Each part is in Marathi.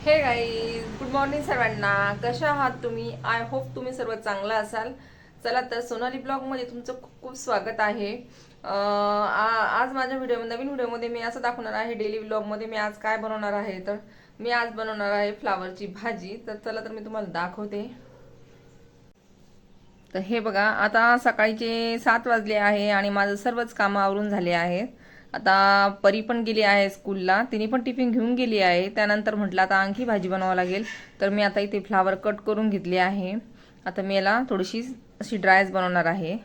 हे गाईज गुड मॉर्निंग सर्वांना. कशा आहात तुम्ही? आय होप तुम्ही सर्व चांगला असाल. चला तर सोनाली ब्लॉगमध्ये तुमचं खूप खूप स्वागत आहे. आ- आज माझ्या व्हिडिओ नवीन व्हिडिओमध्ये मी असं दाखवणार आहे डेली ब्लॉगमध्ये मी आज काय बनवणार आहे. तर मी आज बनवणार आहे फ्लावरची भाजी. तर चला तर मी तुम्हाला दाखवते. तर हे बघा आता सकाळचे सात वाजले आहे आणि माझं सर्वच कामं आवरून झाले आहेत. आता परी पण गेली आहे स्कूलला तिने पण टिफिन घेऊन गेली आहे. त्यानंतर म्हटलं आता आणखी भाजी बनावं लागेल. तर मी आता इथे फ्लावर कट करून घेतली आहे. आता मी याला थोडीशी अशी ड्रायच बनवणार आहे.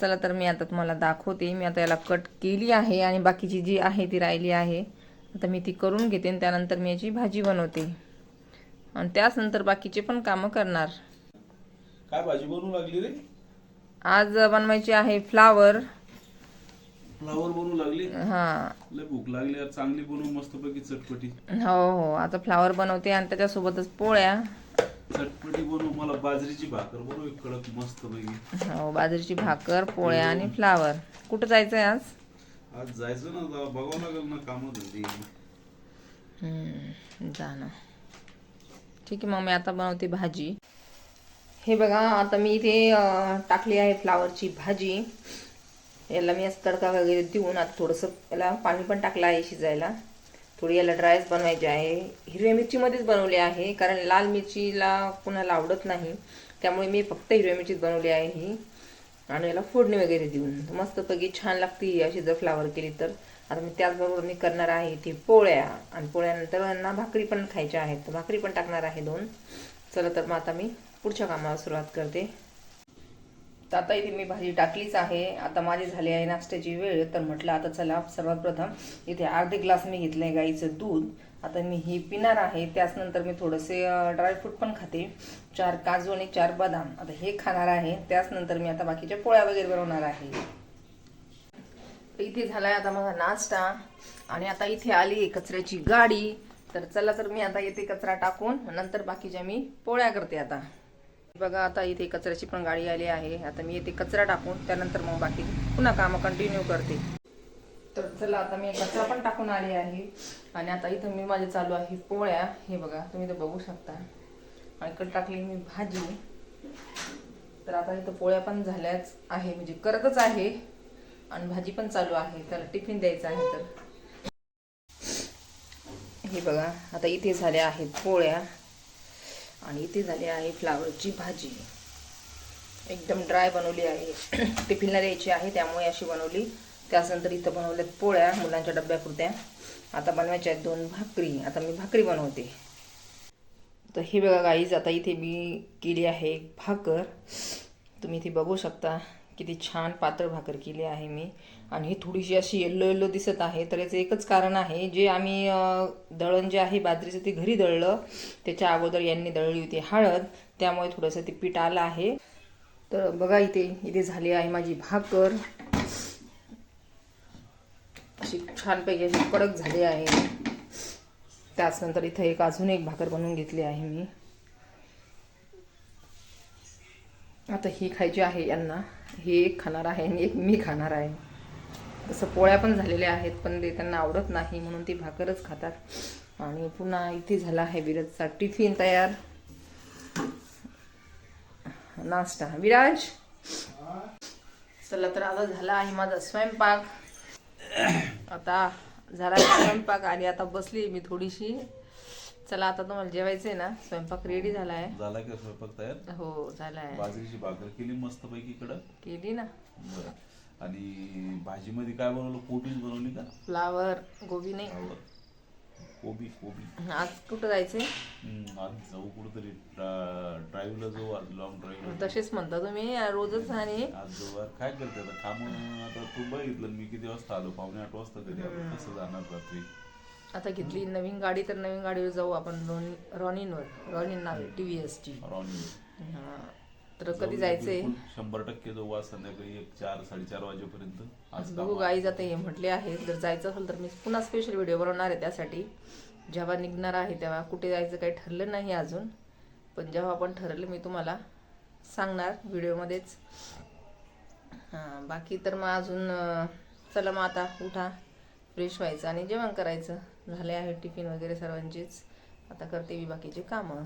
चला तर मी आता तुम्हाला दाखवते. मी आता याला कट केली आहे आणि बाकीची जी आहे ती राहिली आहे. आता मी ती करून घेते आणि त्यानंतर मी याची भाजी बनवते. आणि त्याच बाकीचे पण कामं करणार. काय भाजी बनवू लागली रे? आज बनवायची आहे फ्लावर फ्लावर बनवू लागली. हा. लय भूक लागली यार चांगली बनवू चटपटी. हो हो. आता फ्लावर बनवते आणि त्याच्यासोबतच पोळ्या. चटपटी बनवू मला बाजरीची भाकर बनवू एक कडक मस्त पैकी हो बाजरीची भाकर पोळ्या आणि फ्लावर कुठं जायचंय आज? आज जायचं ना जा- बघावं लागेल ना कामं धंदे. हम्म, जा ना. ठीक आहे मग मी आता बनवते भाजी. हे बघा आता मी इथे अं, टाकली आहे फ्लावरची भाजी. याला मी असं तडका वगैरे देऊन आता थोडंसं याला पाणी पण टाकलं आहे शिजायला. थोडी याला ड्रायच बनवायची आहे. हिरव्या मिरचीमध्येच बनवली आहे कारण लाल मिरचीला कुणाला आवडत नाही. त्यामुळे मी फक्त हिरव्या मिरचीच बनवली आहे ही. आणि याला फोडणी वगैरे देऊन. मस्तपैकी छान लागते ही अशी जर फ्लावर केली तर. आता मी त्याचबरोबर मी करणार आहे इथे पोळ्या. आणि पोळ्यानंतर यांना भाकरी पण खायच्या आहेत. तर भाकरी पण टाकणार आहे दोन. चला तर मग आता मी पुढच्या कामाला सुरुवात करते. तर आता इथे मी भाजी टाकलीच आहे. आता माझी झाली आहे नाश्त्याची वेळ तर म्हटलं आता चला सर्वात प्रथम इथे अर्धे ग्लास मी घेतलंय गाईचं दूध. आता मी हे पिणार आहे त्याच नंतर मी थोडंसे ड्रायफ्रूट पण खाते. चार काजू आणि चार बदाम. आता हे खाणार आहे त्याच नंतर मी आता बाकीच्या पोळ्या वगैरे बनवणार आहे. इथे झालाय आता माझा नाश्ता. आणि आता इथे आली आहे कचऱ्याची गाडी. तर चला तर मी आता येते कचरा टाकून नंतर बाकीच्या मी पोळ्या करते आता. बघा आता इथे कचऱ्याची पण गाडी आली आहे. आता मी इथे कचरा टाकून त्यानंतर मग बाकी पुन्हा कामं कंटिन्यू करते. तर चला आता मी कचरा पण टाकून आली आहे. आणि आता इथं मी माझे चालू आहे पोळ्या. हे बघा तुम्ही तर बघू शकता. आणि इकडे टाकली मी भाजी. तर आता इथं पोळ्या पण झाल्याच आहे. म्हणजे करतच आहे. आणि भाजी पण चालू आहे. त्याला टिफिन द्यायचा आहे तर. हे बघा आता इथे झाल्या आहेत पोळ्या. आणि इथे झाली आहे फ्लावरची भाजी. एकदम ड्राय बनवली आहे. टिफिनला द्यायची आहे त्यामुळे अशी बनवली. त्यानंतर इथं बनवल्यात पोळ्या मुलांच्या डब्यापुरत्या. आता बनवायच्या आहेत दोन भाकरी. आता मी भाकरी बनवते. तर हे बघा गाईज आता इथे मी केली आहे एक भाकर. तुम्ही इथे बघू शकता किती छान पातळ भाकर केली आहे मी. आणि ही थोडीशी अशी येल्लो येल्लो दिसत आहे. तर याचं एकच कारण आहे जे आम्ही दळण जे आहे बाजरीचं ते घरी दळलं. त्याच्या अगोदर यांनी दळली होती हळद. त्यामुळे थोडंसं ते पीठ आलं आहे. तर बघा इथे इथे झाली आहे माझी भाकर. अशी छानपैकी अशी कडक झाली आहे. त्याचनंतर इथं एक अजून एक भाकर बनवून घेतली आहे मी. आता ही खायची आहे यांना. हे एक खाणार आहे आणि एक मी खाणार आहे. तसं पोळ्या पण झालेल्या आहेत पण ते त्यांना आवडत नाही म्हणून ती भाकरच खातात. आणि पुन्हा इथे झाला आहे विराजचा टिफिन तयार. नाश्ता. विराज? चला तर आता झाला आहे माझा स्वयंपाक. आता झाला स्वयंपाक आणि आता बसली मी थोडीशी. चला आता तुम्हाला जेवायचंय ना? स्वयंपाक रेडी झाला आहे. झाला का स्वयंपाक तयार? हो झाला आहे. बाजरीची भाकर केली मस्त पैकी केली ना. बरं. आणि भाजीमध्ये काय बनवलं? कोबीच बनवली का? फ्लावर गोबी नाही. आवडत. कोबी कोबी. आज कुठं जायचंय? हम्म, आज जाऊ कुठेतरी. ड्राईव्हला जाऊ आज लॉंग ड्राईव्हला तसेच म्हणता तुम्ही रोजच आणि आज जाऊ यार काय करते आता? काम आता तू बघितलं मी किती वाजता आलो? पावणे आठ वाजता घरी आलो. कसं जाणार रात्री? आता घेतली नवीन गाडी तर नवीन गाडीवर जाऊ आपण. रॉनी रॉनिनवर रॉनिन नाव टी व्ही एसची रॉनी तर कधी जायचंय? शंभर टक्के जाऊ आज संध्याकाळी एक चार साडेचार वाजेपर्यंत. आज बघू गाई जाते हे म्हटले आहे. जर जायचं असेल तर मी पुन्हा स्पेशल व्हिडिओ बनवणार आहे त्यासाठी. जेव्हा निघणार आहे तेव्हा कुठे जायचं काही ठरलं नाही अजून. पण जेव्हा आपण ठरलं मी तुम्हाला सांगणार व्हिडिओमध्येच हां बाकी तर मग अजून चला मग आता उठा फ्रेश व्हायचं आणि जेवण करायचं. झाले आहे टिफिन वगैरे सर्वांचीच. आता करते मी बाकीचे कामं.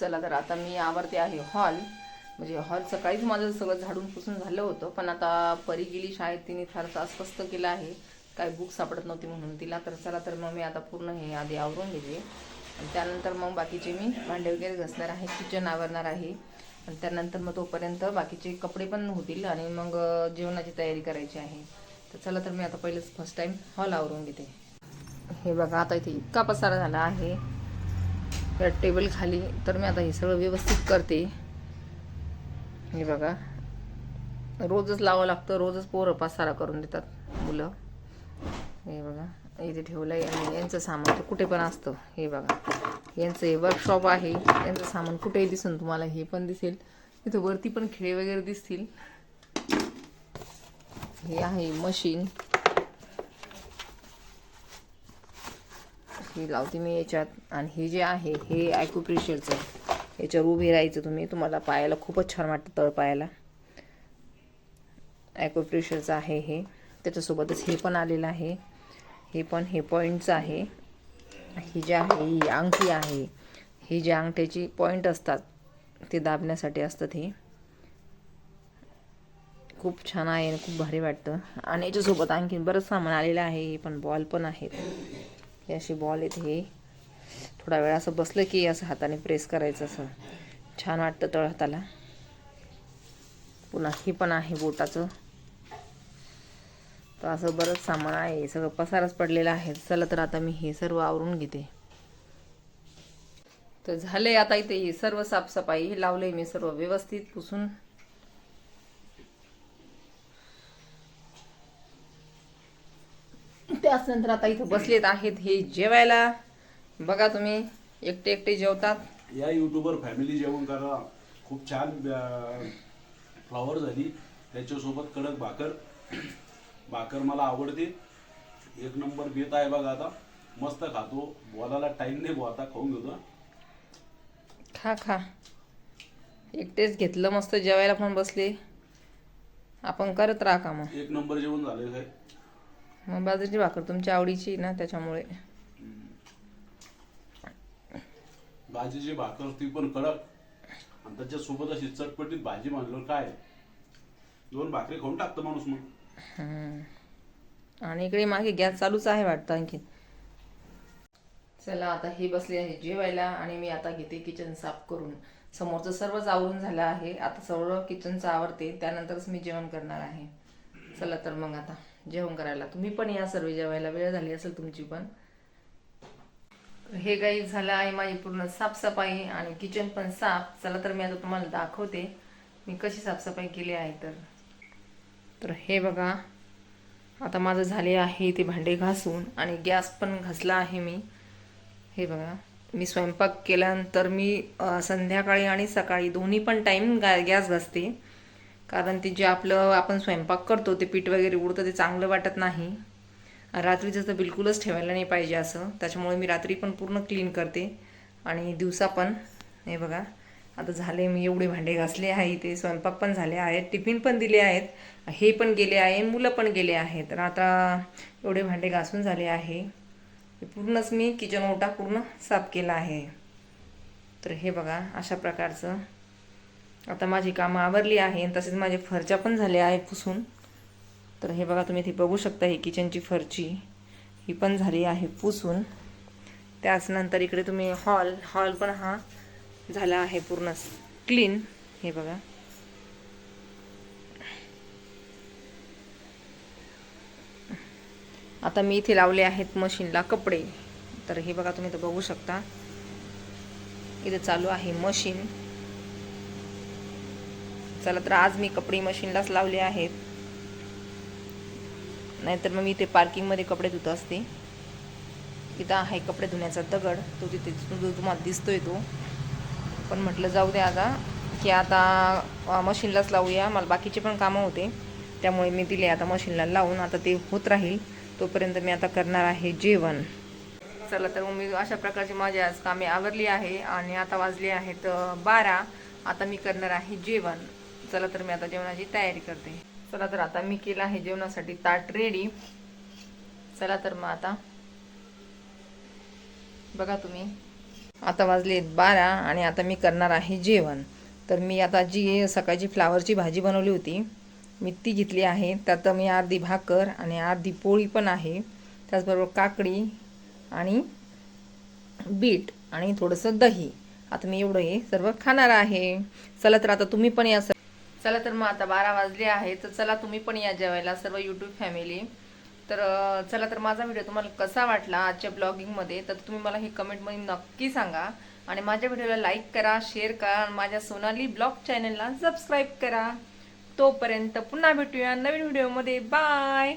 चला तर आता मी आवरते आहे हॉल. म्हणजे हॉल सकाळीच माझं सगळं झाडून पुसून झालं होतं पण आता परी गेली शाळेत तिने फारसं अस्वस्थ केलं आहे. काही बुक सापडत नव्हती म्हणून तिला. तर चला तर मग मी आता पूर्ण हे आधी आवरून घेते. आणि त्यानंतर मग बाकीचे मी भांडे वगैरे घासणार आहे किचन आवरणार आहे. आणि त्यानंतर मग तोपर्यंत बाकीचे कपडे पण होतील आणि मग जेवणाची तयारी करायची आहे. तर चला तर मी आता पहिलेच फर्स्ट टाईम हॉल आवरून घेते. हे बघा आता इथे इतका पसारा झाला आहे. या टेबल खाली. तर मी आता हे सगळं व्यवस्थित करते. हे बघा. रोजच लावावं लागतं. रोजच पोरं पासारा करून देतात मुलं. हे बघा. इथे ठेवलं आहे आणि यांचं सामान तर कुठे पण असतं. हे बघा. यांचं हे वर्कशॉप आहे. यांचं सामान कुठेही दिसून तुम्हाला हे पण दिसेल. इथं वरती पण खिळे वगैरे दिसतील. हे आहे मशीन ही लावते मी याच्यात. आणि हे जे आहे हे ॲक्युप्रेशरचं आहे याच्यावर उभे राहायचं तुम्ही. तुम्हाला पायाला खूपच छान वाटतं तळ पायाला. ॲक्युप्रेशरचं आहे हे. त्याच्यासोबतच हे पण आलेलं आहे. हे पण हे पॉईंटचं आहे. ही जे आहे ही अंगठी आहे. ही जे अंगठ्याची पॉईंट असतात ते दाबण्यासाठी असतात हे. खूप छान आहे आणि खूप भारी वाटतं. आणि याच्यासोबत आणखीन बरंच सामान आलेलं आहे. हे पण बॉल पण आहेत. हे अशी बॉल येते हे. थोडा वेळ असं बसलं की असं हाताने प्रेस करायचं असं. छान वाटतं तळ हाताला. पुन्हा हे पण आहे बोटाचं. तर असं बरंच सामान आहे. सगळं पसारच पडलेलं आहे. चला तर आता मी हे सर्व आवरून घेते. तर झाले आता इथे ही सर्व साफसफाई. हे लावलंय मी सर्व व्यवस्थित पुसून. त्याच नंतर आता इथं बसलेत आहेत हे जेवायला. बघा तुम्ही एकटे एकटे जेवतात. या युट्यूबर फॅमिली जेवण करा. खूप छान फ्लॉवर झाली. त्याच्यासोबत कडक भाकर. भाकर मला आवडते. एक नंबर बेत आहे बघा आता. मस्त खातो. बोलायला टाइम नाही आता खाऊन घेतो. खा खा. एकटेच घेतलं मस्त जेवायला पण बसले. आपण करत राहा का मग एक नंबर जेवण झालं काय मग बाजरीची भाकर तुमच्या आवडीची ना त्याच्यामुळे. भाजीची भाकर ती पण कडक. आणि त्याच्यासोबत अशी चटपटीत भाजी म्हणलं काय? दोन भाकरी खाऊन टाकतं माणूस मग. आणि इकडे मागे गॅस चालूच आहे वाटतं आणखी. चला आता हे बसले आहे जेवायला आणि मी आता घेते किचन साफ करून. समोरचं सर्वच आवरून झालं आहे. आता सर्व किचनचं आवरते. त्यानंतरच मी जेवण करणार आहे. चला तर मग आता. जेवण करायला. तुम्ही पण या सर्व जेवायला. वेळ झाली असेल तुमची पण. हे काही झालं आहे माझी पूर्ण साफसफाई आणि किचन पण साफ. चला तर मी आता तुम्हाला दाखवते. मी कशी साफसफाई केली आहे तर. तर हे बघा. आता माझं झाले आहे ते भांडे घासून आणि गॅस पण घासला आहे मी. हे बघा. मी स्वयंपाक केल्यानंतर मी संध्याकाळी आणि सकाळी दोन्ही पण टाईम गॅस घासते. कारण ते जे आपलं आपण स्वयंपाक करतो ते पीठ वगैरे उडतं ते चांगलं वाटत नाही. रात्रीचं तर बिलकुलच ठेवायला नाही पाहिजे असं. त्याच्यामुळे मी रात्री पण पूर्ण क्लीन करते. आणि दिवसा पण हे बघा आता झाले मी एवढे भांडे घासले आहे इथे. स्वयंपाक पण झाले आहेत टिफिन पण दिले आहेत. हे पण गेले आहे मुलं पण गेले आहेत. तर आता एवढे भांडे घासून झाले आहे. पूर्णच मी किचन ओटा पूर्ण साफ केला आहे. तर हे बघा अशा प्रकारचं आता माझी कामं आवरली आहे आणि तसेच माझे फरच्या पण झाल्या आहेत पुसून. तर हे बघा तुम्ही इथे बघू शकता ही किचनची फरची. ही पण झाली आहे पुसून. त्याचनंतर इकडे तुम्ही हॉल हॉल पण हा झाला आहे पूर्ण क्लीन. हे बघा. आता मी इथे लावले आहेत मशीनला कपडे. तर हे बघा तुम्ही तर बघू शकता. इथे चालू आहे मशीन. चला तर आज मी कपडे मशीनलाच लावले आहेत. नाहीतर मग मी इथे पार्किंगमध्ये कपडे धुत असते. इथं आहे कपडे धुण्याचा दगड. तो तिथे तुम्हाला दिसतोय तो. पण म्हटलं जाऊ दे आता की आता मशीनलाच लावूया. मला बाकीचे पण कामं होते. त्यामुळे मी दिले आता मशीनला लावून. आता ते होत राहील. तोपर्यंत मी आता करणार आहे जेवण. चला तर मग मी अशा प्रकारची माझी आज कामे आवरली आहे आणि आता वाजली आहेत बारा. आता मी करणार आहे जेवण. चला तर मी आता जेवणाची तयारी करते. चला तर आता मी केलं आहे जेवणासाठी ताट रेडी चला तर मग आता बघा तुम्ही. आता वाजले बारा आणि आता मी करणार आहे जेवण. तर मी आता जी सकाळची फ्लावरची भाजी बनवली होती मी ती घेतली आहे. त्यात मी अर्धी भाकर आणि अर्धी पोळी पण आहे. त्याचबरोबर काकडी आणि बीट आणि थोडंसं दही. आता मी एवढं हे सर्व खाणार आहे. चला तर आता तुम्ही पण या चला तर मग आता बारा वाजले आहे तर चला तुम्ही पण या जेवायला सर्व यूट्यूब फॅमिली तर चला तर माझा व्हिडिओ तुम्हाला कसा वाटला आजच्या ब्लॉगिंगमध्ये तर तुम्ही मला हे कमेंटमध्ये नक्की सांगा. आणि माझ्या व्हिडिओला लाईक करा शेअर करा आणि माझ्या सोनाली ब्लॉग चॅनलला सबस्क्राईब करा. तोपर्यंत पुन्हा भेटूया नवीन व्हिडिओमध्ये बाय